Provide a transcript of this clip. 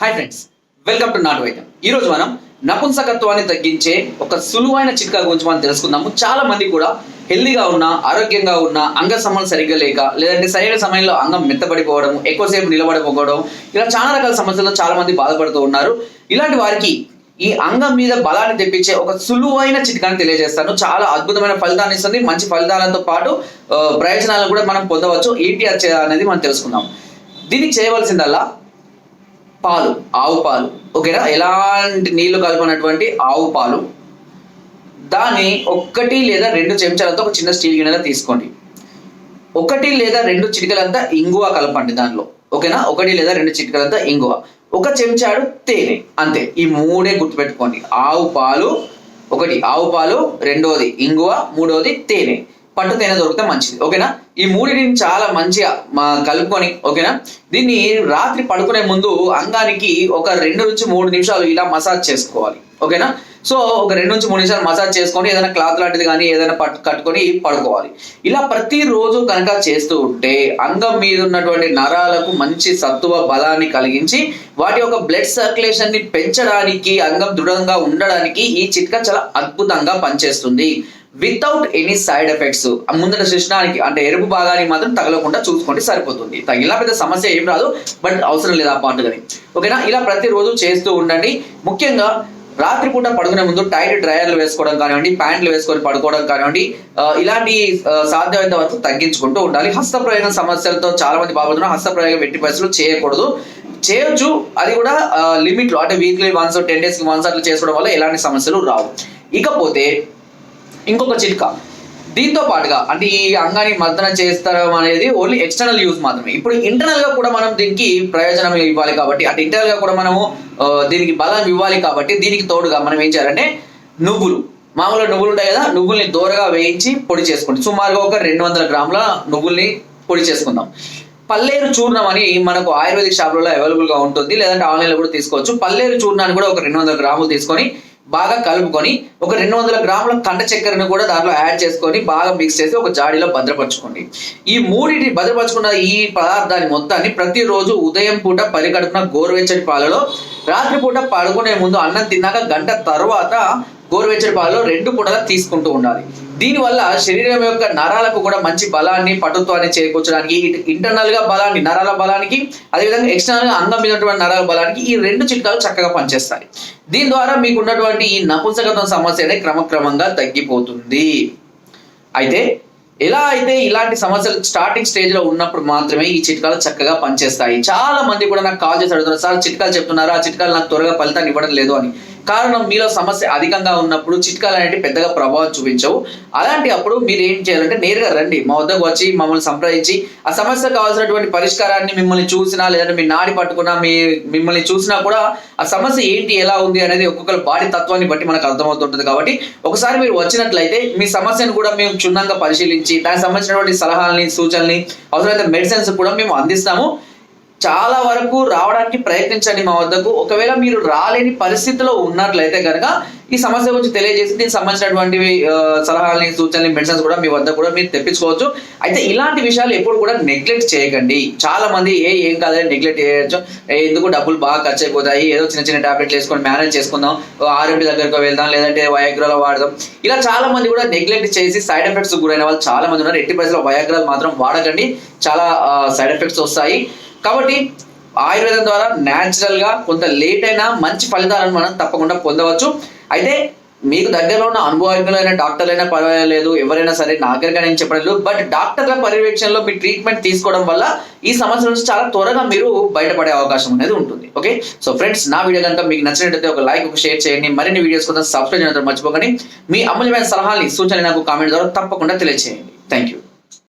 Hi friends welcome to నాటు వైద్యం ఈరోజు మనం నపుంసకత్వాన్ని తగ్గించే ఒక సులువైన చిట్కా గురించి మనం తెలుసుకుందాము. చాలా మంది కూడా హెల్దీగా ఉన్న ఆరోగ్యంగా ఉన్న అంగ సమస్యలు సరిగ్గా లేక లేదంటే సరైన సమయంలో అంగం మెత్తబడిపోవడం ఎక్కువసేపు నిలబడిపోవడం ఇలా చాలా రకాల సమస్యలతో చాలా మంది బాధపడుతూ ఉన్నారు. ఇలాంటి వారికి ఈ అంగం మీద బలాన్ని తెప్పించే ఒక సులువైన చిట్కాని తెలియజేస్తాను. చాలా అద్భుతమైన ఫలితాన్ని ఇస్తుంది. మంచి ఫలితాలతో పాటు ప్రయోజనాలను కూడా మనం పొందవచ్చు. ఏంటి అనేది మనం తెలుసుకుందాం. దీనికి చేయవలసిందల్లా పాలు ఆవు పాలు. ఓకేనా? ఎలాంటి నీళ్ళు కలపనటువంటి ఆవు పాలు? దాన్ని ఒక్కటి లేదా రెండు చెంచాలతో ఒక చిన్న స్టీల్ గిన్నెలో తీసుకోండి. ఒకటి లేదా రెండు చిటికలంతా ఇంగువ కలపండి దానిలో. ఓకేనా? ఒకటి లేదా రెండు చిటికలంతా ఇంగువ. ఒక చెంచాడు తేనె అంతే. ఈ మూడే గుర్తుపెట్టుకోండి. ఆవు పాలు ఒకటి ఆవు పాలు రెండోది ఇంగువ మూడోది తేనె. పట్టు తేనె దొరికితే మంచిది. ఓకేనా? ఈ మూడింటిని చాలా మంచిగా మా కలుపుకొని ఓకేనా? దీన్ని రాత్రి పడుకునే ముందు అంగానికి ఒక రెండు నుంచి మూడు నిమిషాలు ఇలా మసాజ్ చేసుకోవాలి. ఓకేనా? సో ఒక రెండు నుంచి మూడు నిమిషాలు మసాజ్ చేసుకొని ఏదైనా క్లాత్ లాంటిది కానీ ఏదైనా పట్టు కట్టుకొని పడుకోవాలి. ఇలా ప్రతిరోజు కనుక చేస్తూ ఉంటే అంగం మీద ఉన్నటువంటి నరాలకు మంచి సత్తువ బలాన్ని కలిగించి వాటి యొక్క బ్లడ్ సర్క్యులేషన్ని పెంచడానికి అంగం దృఢంగా ఉండడానికి ఈ చిట్కా చాలా అద్భుతంగా పనిచేస్తుంది. వితౌట్ ఎనీ సైడ్ ఎఫెక్ట్స్ ముందర శిష్ణానికి అంటే ఎరుపు భాగానికి మాత్రం తగలకుండా చూసుకోండి సరిపోతుంది. తగిలిన పెద్ద సమస్య ఏం రాదు బట్ అవసరం లేదు ఆ పాటు కానీ. ఓకేనా? ఇలా ప్రతిరోజు చేస్తూ ఉండండి. ముఖ్యంగా రాత్రిపూట పడుకునే ముందు టైట్ డ్రయర్లు వేసుకోవడం కానివ్వండి ప్యాంట్లు వేసుకొని పడుకోవడం కానివ్వండి ఇలాంటి సాధ్యమైనంత వరకు తగ్గించుకుంటూ ఉండాలి. హస్తప్రయోగం సమస్యలతో చాలా మంది బాగుతున్నారు హస్తప్రయోగం ఎట్టి పరిస్థితులు చేయకూడదు. చేయొచ్చు. అది కూడా లిమిట్లో అంటే వీక్లీ వన్స్ టెన్ డేస్కి వన్స్ అట్లా చేసుకోవడం వల్ల ఎలాంటి సమస్యలు రావు. ఇకపోతే ఇంకొక చిట్కా. దీంతో పాటుగా అంటే ఈ అంగాన్ని మర్దన చేస్తాం అనేది ఓన్లీ ఎక్స్టర్నల్ యూజ్ మాత్రమే. ఇప్పుడు ఇంటర్నల్గా కూడా మనం దీనికి ప్రయోజనం ఇవ్వాలి కాబట్టి అంటే ఇంటర్నల్గా కూడా మనము దీనికి బలం ఇవ్వాలి కాబట్టి దీనికి తోడుగా మనం ఏం చేయాలంటే నువ్వులు. మామూలుగా నువ్వులు ఉంటాయి కదా నువ్వుల్ని దూరగా వేయించి పొడి చేసుకోండి. సుమారుగా ఒక రెండు వందల గ్రాముల నువ్వుల్ని పొడి చేసుకుందాం. పల్లేరు చూర్ణం అని మనకు ఆయుర్వేదిక్ షాపులలో అవైలబుల్గా ఉంటుంది. లేదంటే ఆన్లైన్లో కూడా తీసుకోవచ్చు. పల్లేరు చూర్ణాన్ని కూడా ఒక రెండు వందల గ్రాములు తీసుకొని బాగా కలుపుకొని ఒక రెండు వందల గ్రాముల కండ చక్కెరను కూడా దాంట్లో యాడ్ చేసుకొని బాగా మిక్స్ చేసి ఒక జాడీలో భద్రపరచుకోండి. ఈ మూడింటిని భద్రపరచుకున్న ఈ పదార్థాన్ని మొత్తాన్ని ప్రతిరోజు ఉదయం పూట పరిగడుపున గోరువెచ్చటి పాలలో రాత్రిపూట పడుకునే ముందు అన్నం తిన్నాక గంట తర్వాత గోరువెచ్చటి పాలలో రెండు పూటలా తీసుకుంటూ ఉండాలి. దీనివల్ల శరీరం యొక్క నరాలకు కూడా మంచి బలాన్ని పటుత్వాన్ని చేకూర్చడానికి ఇంటర్నల్గా బలాన్ని నరాల బలానికి అదేవిధంగా ఎక్స్టర్నల్గా అందం మీదటువంటి నరాల బలానికి ఈ రెండు చిట్కాలు చక్కగా పనిచేస్తాయి. దీని ద్వారా మీకు ఉన్నటువంటి ఈ నపుంసకత్వం సమస్య అనేది క్రమక్రమంగా తగ్గిపోతుంది. అయితే ఎలా అయితే ఇలాంటి సమస్యలు స్టార్టింగ్ స్టేజ్లో ఉన్నప్పుడు మాత్రమే ఈ చిట్కాలు చక్కగా పనిచేస్తాయి? చాలా మంది కూడా నాకు కాల్ చేసి అడుగుతున్నారు సార్ చిట్కాలు చెప్తున్నారు? ఆ చిట్కాలు నాకు త్వరగా ఫలితాన్ని ఇవ్వడం లేదు అని. కారణం మీలో సమస్య అధికంగా ఉన్నప్పుడు చిట్కాలు అనేవి పెద్దగా ప్రభావం చూపించవు. అలాంటి అప్పుడు మీరు ఏం చేయాలంటే నేరుగా రండి. మా వద్దకు వచ్చి మమ్మల్ని సంప్రదించి ఆ సమస్య కావాల్సినటువంటి పరిష్కారాన్ని మిమ్మల్ని చూసినా లేదంటే మీ నాడి పట్టుకున్నా మీ మిమ్మల్ని చూసినా కూడా ఆ సమస్య ఏంటి ఎలా ఉంది అనేది ఒక్కొక్కరు బాడీ తత్వాన్ని బట్టి మనకు అర్థమవుతుంటుంది కాబట్టి ఒకసారి మీరు వచ్చినట్లయితే మీ సమస్యను కూడా మేము క్షుణ్ణంగా పరిశీలించి దానికి సంబంధించినటువంటి సలహాలని సూచనల్ని అవసరమైతే మెడిసిన్స్ కూడా మేము అందిస్తాము. చాలా వరకు రావడానికి ప్రయత్నించండి మా వద్దకు. ఒకవేళ మీరు రాలేని పరిస్థితిలో ఉన్నట్లయితే కనుక ఈ సమస్య గురించి తెలియజేసి దీనికి సంబంధించినటువంటి సలహాలని సూచనలు మెడిసిన్స్ కూడా మీ వద్ద కూడా మీరు తెప్పించుకోవచ్చు. అయితే ఇలాంటి విషయాలు ఎప్పుడు కూడా నెగ్లెక్ట్ చేయకండి. చాలా మంది ఏ ఏం కాదని నెగ్లెక్ట్ చేయొచ్చు. ఎందుకు డబ్బులు బాగా ఖర్చు అయిపోతాయి? ఏదో చిన్న చిన్న టాబ్లెట్లు వేసుకొని మేనేజ్ చేసుకుందాం. ఆర్ఎంపీ దగ్గరకు వెళ్దాం లేదంటే వయాగ్రాలో వాడదాం. ఇలా చాలా మంది కూడా నెగ్లెక్ట్ చేసి సైడ్ ఎఫెక్ట్స్ గురైన వాళ్ళు చాలా మంది ఉన్నారు. ఎట్టి పరిస్థితుల్లో వయాగ్రాలు మాత్రం వాడకండి. చాలా సైడ్ ఎఫెక్ట్స్ వస్తాయి. కాబట్టి ఆయుర్వేదం ద్వారా న్యాచురల్గా కొంత లేట్ అయినా మంచి ఫలితాలను మనం తప్పకుండా పొందవచ్చు. అయితే మీకు దగ్గరలో ఉన్న అనుభవజ్ఞులైన డాక్టర్లైనా పర్వాలేదు ఎవరైనా సరే నాగరిగా నేను చెప్పలేదు. బట్ డాక్టర్ల పర్యవేక్షణలో మీ ట్రీట్మెంట్ తీసుకోవడం వల్ల ఈ సమస్య నుంచి చాలా త్వరగా మీరు బయటపడే అవకాశం అనేది ఉంటుంది. ఓకే సో ఫ్రెండ్స్ నా వీడియో కనుక మీకు నచ్చినట్లయితే ఒక లైక్ ఒక షేర్ చేయండి. మరిన్ని వీడియోస్ కోసం సబ్స్క్రైబ్ చేయడం మర్చిపోకండి. మీ అమూల్యమైన సలహాలని సూచనలు నాకు కామెంట్ ద్వారా తప్పకుండా తెలియజేయండి థ్యాంక్ యూ